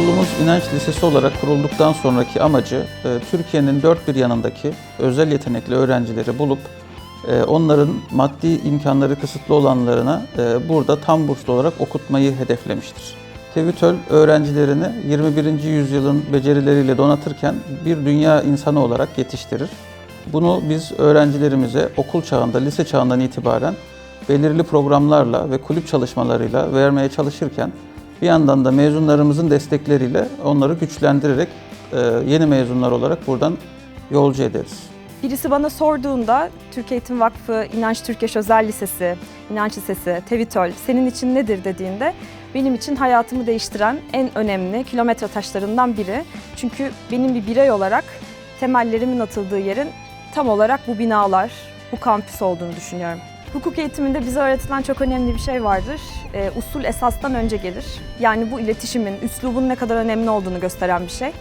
Okulumuz inanç lisesi olarak kurulduktan sonraki amacı e, Türkiye'nin dört bir yanındaki özel yetenekli öğrencileri bulup e, onların maddi imkanları kısıtlı olanlarına e, burada tam burslu olarak okutmayı hedeflemiştir. Tevütöl öğrencilerini 21. yüzyılın becerileriyle donatırken bir dünya insanı olarak yetiştirir. Bunu biz öğrencilerimize okul çağında, lise çağından itibaren belirli programlarla ve kulüp çalışmalarıyla vermeye çalışırken bir yandan da mezunlarımızın destekleriyle onları güçlendirerek e, yeni mezunlar olarak buradan yolcu ederiz. Birisi bana sorduğunda Türk Eğitim Vakfı, İnanç Türkeş Özel Lisesi, İnanç Lisesi, Tevitöl senin için nedir dediğinde benim için hayatımı değiştiren en önemli kilometre taşlarından biri. Çünkü benim bir birey olarak temellerimin atıldığı yerin tam olarak bu binalar, bu kampüs olduğunu düşünüyorum. Hukuk eğitiminde bize öğretilen çok önemli bir şey vardır. Ee, usul esastan önce gelir. Yani bu iletişimin, üslubun ne kadar önemli olduğunu gösteren bir şey.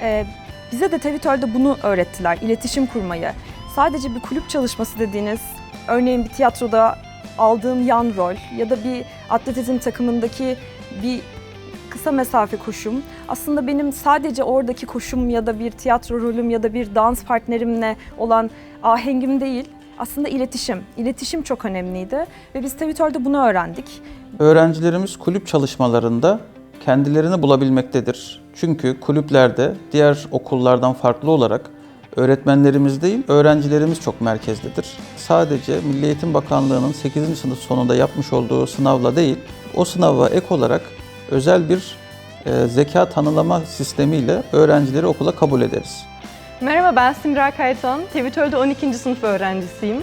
Ee, bize de Tevitöl'de bunu öğrettiler, iletişim kurmayı. Sadece bir kulüp çalışması dediğiniz, örneğin bir tiyatroda aldığım yan rol ya da bir atletizm takımındaki bir kısa mesafe koşum aslında benim sadece oradaki koşum ya da bir tiyatro rolüm ya da bir dans partnerimle olan ahengim değil. Aslında iletişim. İletişim çok önemliydi ve biz Tevitöl'de bunu öğrendik. Öğrencilerimiz kulüp çalışmalarında kendilerini bulabilmektedir. Çünkü kulüplerde diğer okullardan farklı olarak öğretmenlerimiz değil, öğrencilerimiz çok merkezdedir. Sadece Milli Eğitim Bakanlığı'nın 8. sınıf sonunda yapmış olduğu sınavla değil, o sınava ek olarak özel bir e, zeka tanılama sistemiyle öğrencileri okula kabul ederiz. Merhaba ben Simra Kaytan. Tevitöl'de 12. sınıf öğrencisiyim.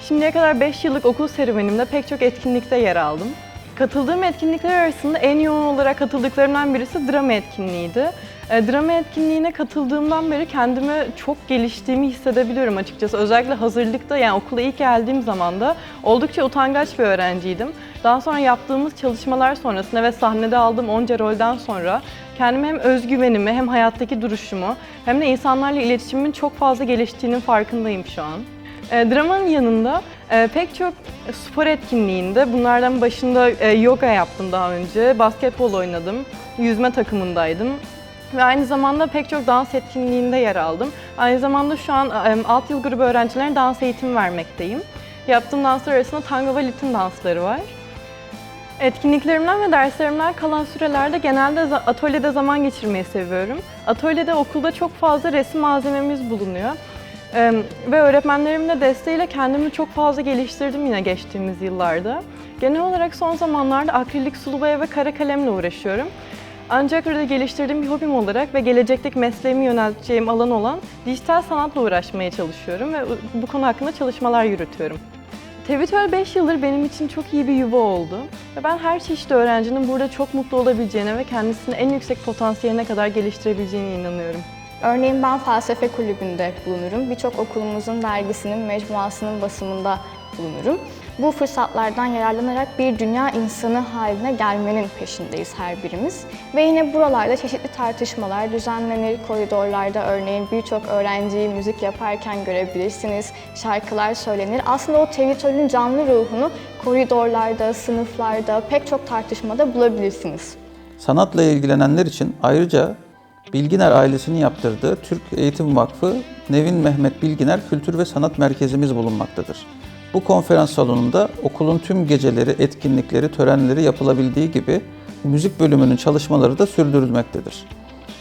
Şimdiye kadar 5 yıllık okul serüvenimde pek çok etkinlikte yer aldım. Katıldığım etkinlikler arasında en yoğun olarak katıldıklarımdan birisi drama etkinliğiydi. E, drama etkinliğine katıldığımdan beri kendimi çok geliştiğimi hissedebiliyorum açıkçası. Özellikle hazırlıkta yani okula ilk geldiğim zaman da oldukça utangaç bir öğrenciydim. Daha sonra yaptığımız çalışmalar sonrasında ve sahnede aldığım onca rolden sonra kendime hem özgüvenimi hem hayattaki duruşumu hem de insanlarla iletişimimin çok fazla geliştiğinin farkındayım şu an. E, dramanın yanında e, pek çok spor etkinliğinde bunlardan başında e, yoga yaptım daha önce, basketbol oynadım, yüzme takımındaydım ve aynı zamanda pek çok dans etkinliğinde yer aldım. Aynı zamanda şu an alt yıl grubu öğrencilerine dans eğitimi vermekteyim. Yaptığım danslar arasında tango ve Latin dansları var. Etkinliklerimden ve derslerimden kalan sürelerde genelde atölyede zaman geçirmeyi seviyorum. Atölyede okulda çok fazla resim malzememiz bulunuyor. Ee, ve öğretmenlerimin de desteğiyle kendimi çok fazla geliştirdim yine geçtiğimiz yıllarda. Genel olarak son zamanlarda akrilik sulu boya ve kara kalemle uğraşıyorum. Ancak orada geliştirdiğim bir hobim olarak ve gelecekteki mesleğimi yönelteceğim alan olan dijital sanatla uğraşmaya çalışıyorum ve bu konu hakkında çalışmalar yürütüyorum. Tevitol 5 yıldır benim için çok iyi bir yuva oldu. Ve ben her çeşit öğrencinin burada çok mutlu olabileceğine ve kendisini en yüksek potansiyeline kadar geliştirebileceğine inanıyorum. Örneğin ben felsefe kulübünde bulunurum. Birçok okulumuzun dergisinin, mecmuasının basımında bulunurum. Bu fırsatlardan yararlanarak bir dünya insanı haline gelmenin peşindeyiz her birimiz. Ve yine buralarda çeşitli tartışmalar düzenlenir. Koridorlarda örneğin birçok öğrenciyi müzik yaparken görebilirsiniz. Şarkılar söylenir. Aslında o Tevitol'ün canlı ruhunu koridorlarda, sınıflarda, pek çok tartışmada bulabilirsiniz. Sanatla ilgilenenler için ayrıca Bilginer ailesinin yaptırdığı Türk Eğitim Vakfı Nevin Mehmet Bilginer Kültür ve Sanat Merkezimiz bulunmaktadır. Bu konferans salonunda okulun tüm geceleri, etkinlikleri, törenleri yapılabildiği gibi müzik bölümünün çalışmaları da sürdürülmektedir.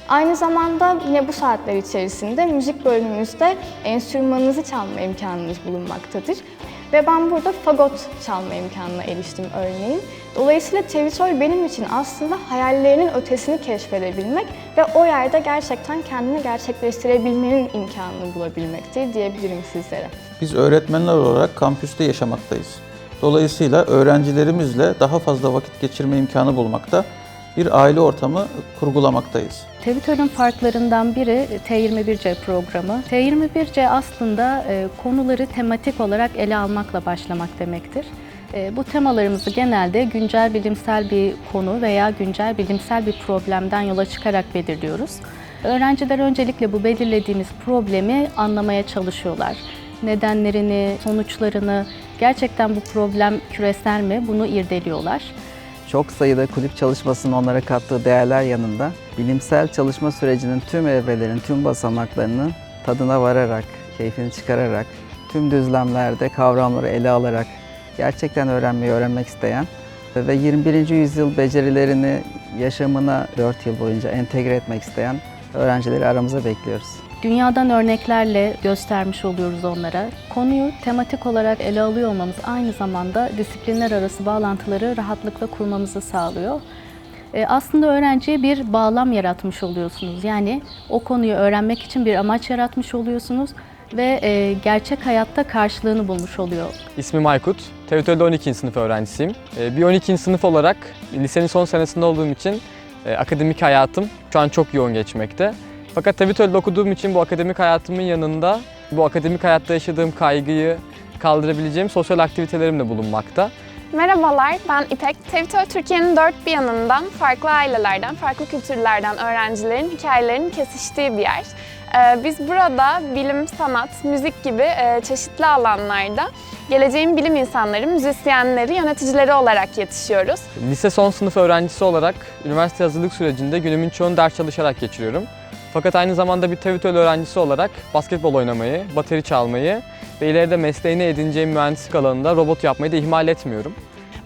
Aynı zamanda yine bu saatler içerisinde müzik bölümümüzde enstrümanınızı çalma imkanınız bulunmaktadır. Ve ben burada fagot çalma imkanına eriştim örneğin. Dolayısıyla Tevitol benim için aslında hayallerinin ötesini keşfedebilmek ve o yerde gerçekten kendini gerçekleştirebilmenin imkanını bulabilmektir diyebilirim sizlere. Biz öğretmenler olarak kampüste yaşamaktayız. Dolayısıyla öğrencilerimizle daha fazla vakit geçirme imkanı bulmakta, bir aile ortamı kurgulamaktayız. Tevitöl'ün farklarından biri T21C programı. T21C aslında e, konuları tematik olarak ele almakla başlamak demektir. E, bu temalarımızı genelde güncel bilimsel bir konu veya güncel bilimsel bir problemden yola çıkarak belirliyoruz. Öğrenciler öncelikle bu belirlediğimiz problemi anlamaya çalışıyorlar. Nedenlerini, sonuçlarını, gerçekten bu problem küresel mi bunu irdeliyorlar. Çok sayıda kulüp çalışmasının onlara kattığı değerler yanında bilimsel çalışma sürecinin tüm evrelerin, tüm basamaklarını tadına vararak, keyfini çıkararak, tüm düzlemlerde kavramları ele alarak gerçekten öğrenmeyi öğrenmek isteyen ve 21. yüzyıl becerilerini yaşamına 4 yıl boyunca entegre etmek isteyen öğrencileri aramıza bekliyoruz. Dünyadan örneklerle göstermiş oluyoruz onlara. Konuyu tematik olarak ele alıyor olmamız aynı zamanda disiplinler arası bağlantıları rahatlıkla kurmamızı sağlıyor. E, Aslında öğrenciye bir bağlam yaratmış oluyorsunuz. Yani o konuyu öğrenmek için bir amaç yaratmış oluyorsunuz ve e, gerçek hayatta karşılığını bulmuş oluyor. İsmim Aykut. TVTÖ'de 12. sınıf öğrencisiyim. Ee, Bir 12. sınıf olarak lisenin son senesinde olduğum için e, akademik hayatım şu an çok yoğun geçmekte. Fakat TVTÖ'de okuduğum için bu akademik hayatımın yanında bu akademik hayatta yaşadığım kaygıyı kaldırabileceğim sosyal aktivitelerim de bulunmakta. Merhabalar, ben İpek. Tevtol Türkiye'nin dört bir yanından farklı ailelerden, farklı kültürlerden öğrencilerin hikayelerinin kesiştiği bir yer. Ee, Biz burada bilim, sanat, müzik gibi e, çeşitli alanlarda geleceğin bilim insanları, müzisyenleri, yöneticileri olarak yetişiyoruz. Lise son sınıf öğrencisi olarak üniversite hazırlık sürecinde günümün çoğunu ders çalışarak geçiriyorum. Fakat aynı zamanda bir TVTÖL öğrencisi olarak basketbol oynamayı, bateri çalmayı ve ileride mesleğini edineceğim mühendislik alanında robot yapmayı da ihmal etmiyorum.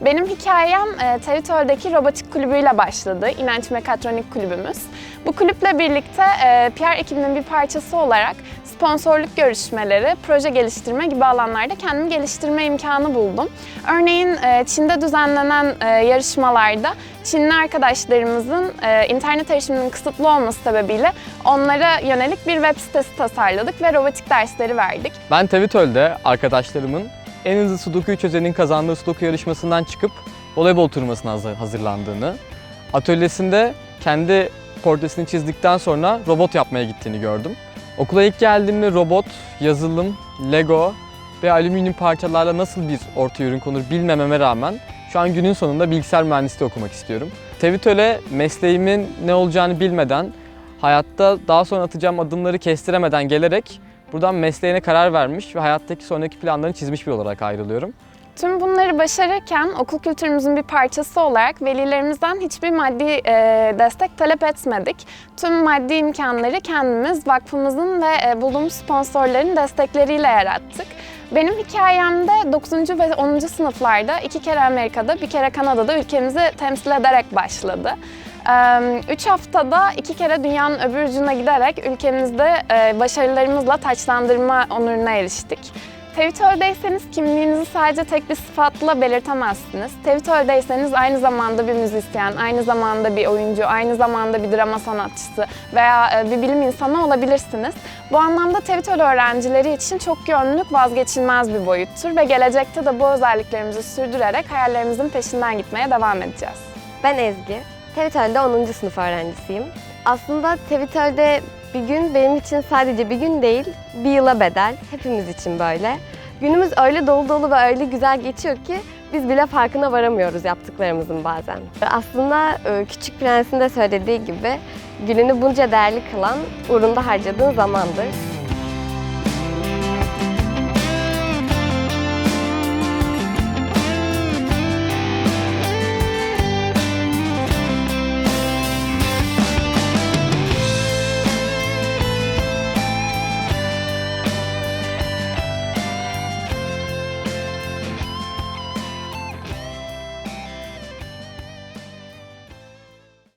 Benim hikayem e, Teritol'deki robotik kulübüyle başladı. İnanç Mekatronik kulübümüz. Bu kulüple birlikte e, PR ekibinin bir parçası olarak sponsorluk görüşmeleri, proje geliştirme gibi alanlarda kendimi geliştirme imkanı buldum. Örneğin e, Çin'de düzenlenen e, yarışmalarda Çinli arkadaşlarımızın e, internet erişiminin kısıtlı olması sebebiyle onlara yönelik bir web sitesi tasarladık ve robotik dersleri verdik. Ben TVTÖL'de arkadaşlarımın en hızlı Sudoku'yu çözenin kazandığı Sudoku yarışmasından çıkıp voleybol turnuvasına hazır- hazırlandığını, atölyesinde kendi portresini çizdikten sonra robot yapmaya gittiğini gördüm. Okula ilk geldiğimde robot, yazılım, Lego ve alüminyum parçalarla nasıl bir ortaya ürün konur bilmememe rağmen şu an günün sonunda bilgisayar mühendisliği okumak istiyorum. TVTÖL'e mesleğimin ne olacağını bilmeden, hayatta daha sonra atacağım adımları kestiremeden gelerek buradan mesleğine karar vermiş ve hayattaki sonraki planlarını çizmiş bir olarak ayrılıyorum. Tüm bunları başarırken okul kültürümüzün bir parçası olarak velilerimizden hiçbir maddi e, destek talep etmedik. Tüm maddi imkanları kendimiz, vakfımızın ve e, bulduğumuz sponsorların destekleriyle yarattık. Benim hikayemde 9. ve 10. sınıflarda iki kere Amerika'da, bir kere Kanada'da ülkemizi temsil ederek başladı. 3 haftada iki kere dünyanın öbür ucuna giderek ülkemizde e, başarılarımızla taçlandırma onuruna eriştik. Tevhidöl'deyseniz kimliğinizi sadece tek bir sıfatla belirtemezsiniz. Tevhidöl'deyseniz aynı zamanda bir müzisyen, aynı zamanda bir oyuncu, aynı zamanda bir drama sanatçısı veya e, bir bilim insanı olabilirsiniz. Bu anlamda Tevhidöl öğrencileri için çok yönlülük vazgeçilmez bir boyuttur ve gelecekte de bu özelliklerimizi sürdürerek hayallerimizin peşinden gitmeye devam edeceğiz. Ben Ezgi. Tevitöl'de 10. sınıf öğrencisiyim. Aslında Tevitöl'de bir gün benim için sadece bir gün değil, bir yıla bedel. Hepimiz için böyle. Günümüz öyle dolu dolu ve öyle güzel geçiyor ki biz bile farkına varamıyoruz yaptıklarımızın bazen. Aslında e, Küçük Prens'in de söylediği gibi gününü bunca değerli kılan uğrunda harcadığın zamandır.